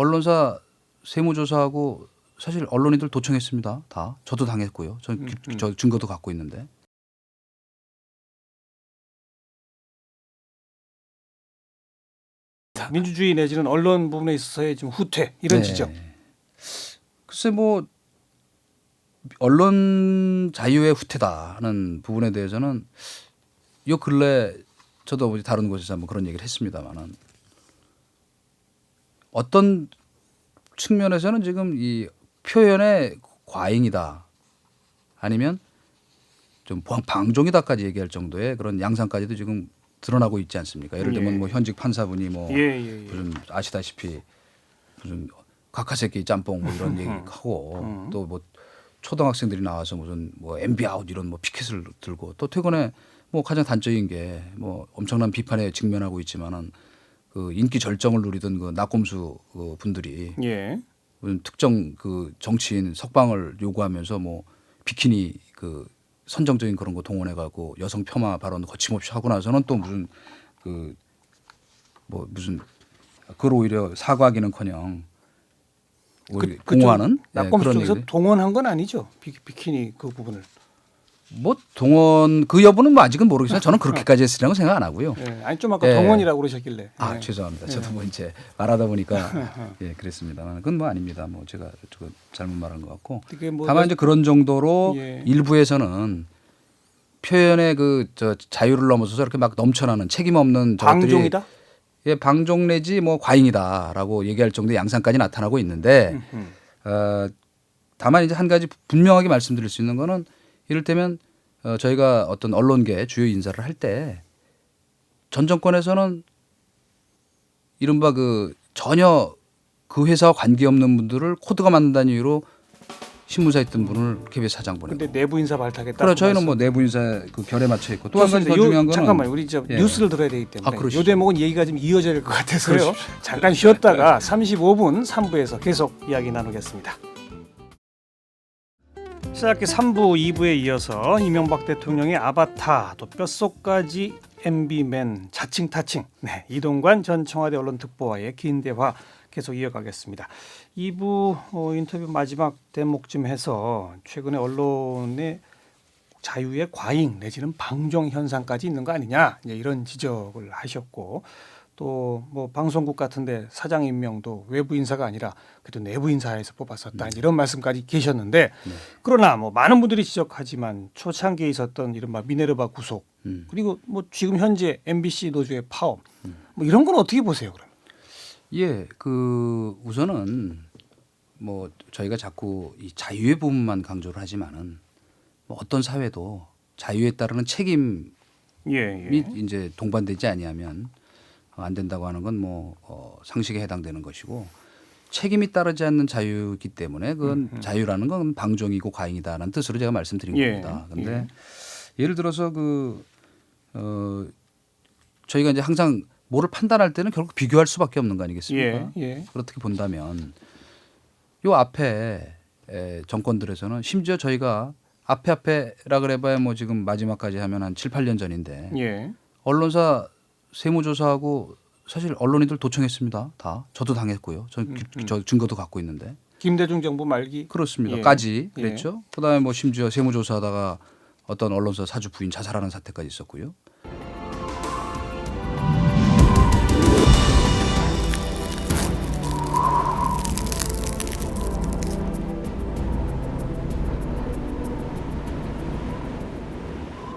언론사 세무조사하고 사실 언론인들 도청했습니다. 다 저도 당했고요. 전 음, 음. 저 증거도 갖고 있는데. 민주주의 내지는 언론 부분에 있어서의 좀 후퇴 이런 네. 지적. 글쎄 뭐 언론 자유의 후퇴다는 부분에 대해서는 요 근래 저도 다른 곳에서 한번 그런 얘기를 했습니다만은 어떤 측면에서는 지금 이 표현의 과잉이다 아니면 좀 방- 방종이다까지 얘기할 정도의 그런 양상까지도 지금 드러나고 있지 않습니까? 예를 들면 예. 뭐 현직 판사분이 뭐 예, 예, 예. 무슨 아시다시피 무슨 카카새끼 짬뽕 뭐 이런 얘기 하고 음. 또뭐 초등학생들이 나와서 무슨 뭐 MB 아웃 이런 뭐 피켓을 들고 또 최근에 뭐 가장 단적인 게 뭐 엄청난 비판에 직면하고 있지만은 그 인기 절정을 누리던 그 낙곰수 그 분들이 예. 특정 그 정치인 석방을 요구하면서 뭐 비키니 그 선정적인 그런 거 동원해 가고 여성 폄하 발언 거침없이 하고 나서는 또 무슨 그 뭐 무슨 그걸 오히려 사과하기는커녕 그, 예, 낙검수 그런 쪽에서. 동원한 건 아니죠. 비, 비키니 그 부분을. 뭐 동원 그 여부는 뭐 아직은 모르겠지만 저는 그렇게까지 했으리라고 생각 안 하고요. 예. 아니 좀 아까 예. 동원이라고 그러셨길래. 아 예. 죄송합니다. 저도 뭐 이제 말하다 보니까 예 그랬습니다만 그건 뭐 아닙니다. 뭐 제가 저 잘못 말한 것 같고 뭐 다만 이제 그런 정도로 예. 일부에서는 표현의 그 저 자유를 넘어서서 이렇게 막 넘쳐나는 책임 없는 저것들이 방종이다. 예, 방종 내지 뭐 과잉이다라고 얘기할 정도의 양상까지 나타나고 있는데 음, 어, 다만 이제 한 가지 분명하게 말씀드릴 수 있는 거는 이를테면 어, 저희가 어떤 언론계 주요 인사를 할 때 전 정권에서는 이른바 그 전혀 그 회사와 관계없는 분들을 코드가 만든다는 이유로 신문사에 있던 분을 KBS 사장 보내고 근데 내부 인사 발탁했다. 그래 저희는 뭐 내부 인사 그 결에 맞춰 있고 또 한 가지 더 중요한 거는 잠깐만 우리 저 예. 뉴스를 들어야 되기 때문에 아. 이 대목은 얘기가 좀 이어져야 될 것 같아서요. 그러십시오. 잠깐 쉬었다가 35분 3부에서 계속 이야기 나누겠습니다. 시작해 3부, 2부에 이어서 이명박 대통령의 아바타 또 뼛속까지 MB맨 자칭 타칭 네, 이동관 전 청와대 언론 특보와의 긴 대화 계속 이어가겠습니다. 2부 어, 인터뷰 마지막 대목쯤 해서 최근에 언론의 자유의 과잉 내지는 방종 현상까지 있는 거 아니냐 이런 지적을 하셨고 또 뭐 방송국 같은데 사장 임명도 외부 인사가 아니라 그래도 내부 인사에서 뽑았었다 이런 말씀까지 계셨는데 그러나 뭐 많은 분들이 지적하지만 초창기에 있었던 이른바 미네르바 구속 음. 그리고 뭐 지금 현재 MBC 노조의 파업 뭐 이런 건 어떻게 보세요 그럼? 예, 그 우선은 뭐 저희가 자꾸 이 자유의 부분만 강조를 하지만은 뭐 어떤 사회도 자유에 따르는 책임이 예, 이제 동반되지 아니하면 안 된다고 하는 건 뭐 어, 상식에 해당되는 것이고 책임이 따르지 않는 자유이기 때문에 그건 자유라는 건 방종이고 과잉이다라는 뜻으로 제가 말씀드린 예, 겁니다. 근데 예 를 들어서 그 어, 저희가 이제 항상 뭐를 판단할 때는 결국 비교할 수밖에 없는 거 아니겠습니까? 예, 예. 그렇게 본다면 요 앞에 에, 정권들에서는 심지어 저희가 앞에 앞에라 그래봐야 뭐 지금 마지막까지 하면 한 7, 8년 전인데 예. 언론사 세무조사하고 사실 언론인들 도청했습니다. 다 저도 당했고요. 저, 음, 음. 저 증거도 갖고 있는데 김대중 정부 말기 그렇습니다. 예. 까지 그랬죠. 그다음에 뭐 심지어 세무조사하다가 어떤 언론사 사주 부인 자살하는 사태까지 있었고요.